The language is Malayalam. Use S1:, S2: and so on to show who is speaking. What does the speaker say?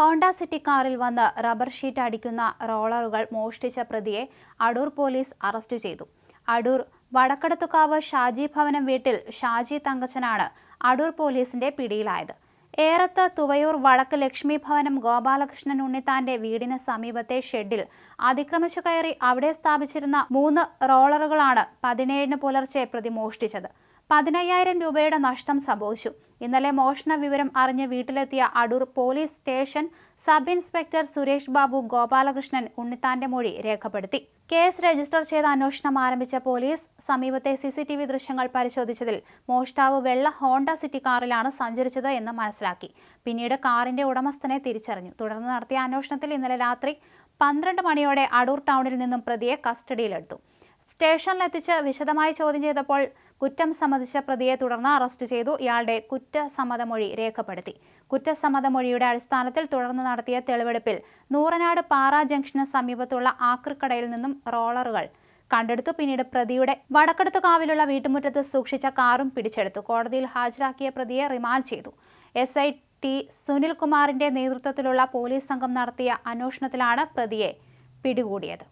S1: ഹോണ്ട സിറ്റി കാറിൽ വന്ന് റബ്ബർ ഷീറ്റ് അടിക്കുന്ന റോളറുകൾ മോഷ്ടിച്ച പ്രതിയെ അടൂർ പോലീസ് അറസ്റ്റ് ചെയ്തു. അടൂർ വടക്കടത്തുകാവ് ഷാജി ഭവനം വീട്ടിൽ ഷാജി തങ്കച്ചനാണ് അടൂർ പോലീസിന്റെ പിടിയിലായത്. ഏറത്ത് തുവയൂർ വടക്ക് ലക്ഷ്മി ഭവനം ഗോപാലകൃഷ്ണൻ ഉണ്ണിത്താന്റെ വീടിന് സമീപത്തെ ഷെഡിൽ അതിക്രമിച്ചു കയറി അവിടെ സ്ഥാപിച്ചിരുന്ന മൂന്ന് റോളറുകളാണ് പതിനേഴിന് പുലർച്ചെ പ്രതി മോഷ്ടിച്ചത്. പതിനയ്യായിരം രൂപയുടെ നഷ്ടം സംഭവിച്ചു. ഇന്നലെ മോഷണ വിവരം അറിഞ്ഞ് വീട്ടിലെത്തിയ Adoor police station sub inspector Suresh Babu Gopalakrishnan ഉണ്ണിത്താന്റെ മൊഴി രേഖപ്പെടുത്തി. കേസ് രജിസ്റ്റർ ചെയ്ത് അന്വേഷണം ആരംഭിച്ച പോലീസ് സമീപത്തെ സി സി ടി വി ദൃശ്യങ്ങൾ പരിശോധിച്ചതിൽ മോഷ്ടാവ് വെള്ള ഹോണ്ട സിറ്റി കാറിലാണ് സഞ്ചരിച്ചത് എന്ന് മനസ്സിലാക്കി. പിന്നീട് കാറിന്റെ ഉടമസ്ഥനെ തിരിച്ചറിഞ്ഞു. തുടർന്ന് നടത്തിയ അന്വേഷണത്തിൽ ഇന്നലെ രാത്രി പന്ത്രണ്ട് മണിയോടെ അടൂർ ടൗണിൽ നിന്നും പ്രതിയെ കസ്റ്റഡിയിലെടുത്തു. സ്റ്റേഷനിലെത്തിച്ച് വിശദമായി ചോദ്യം ചെയ്തപ്പോൾ കുറ്റം സമ്മതിച്ച പ്രതിയെ തുടർന്ന് അറസ്റ്റ് ചെയ്തു. ഇയാളുടെ കുറ്റസമ്മതമൊഴി രേഖപ്പെടുത്തി. കുറ്റസമ്മതമൊഴിയുടെ അടിസ്ഥാനത്തിൽ തുടർന്ന് നടത്തിയ തെളിവെടുപ്പിൽ നൂറനാട് പാറ ജംഗ്ഷന് സമീപത്തുള്ള ആക്രിക്കടയിൽ നിന്നും റോളറുകൾ കണ്ടെടുത്തു. പിന്നീട് പ്രതിയുടെ വടക്കടുത്ത് കാവിലുള്ള വീട്ടുമുറ്റത്ത് സൂക്ഷിച്ച കാറും പിടിച്ചെടുത്തു. കോടതിയിൽ ഹാജരാക്കിയ പ്രതിയെ റിമാൻഡ് ചെയ്തു. എസ് ഐ ടി സുനിൽകുമാറിന്റെ നേതൃത്വത്തിലുള്ള പോലീസ് സംഘം നടത്തിയ അന്വേഷണത്തിലാണ് പ്രതിയെ പിടികൂടിയത്.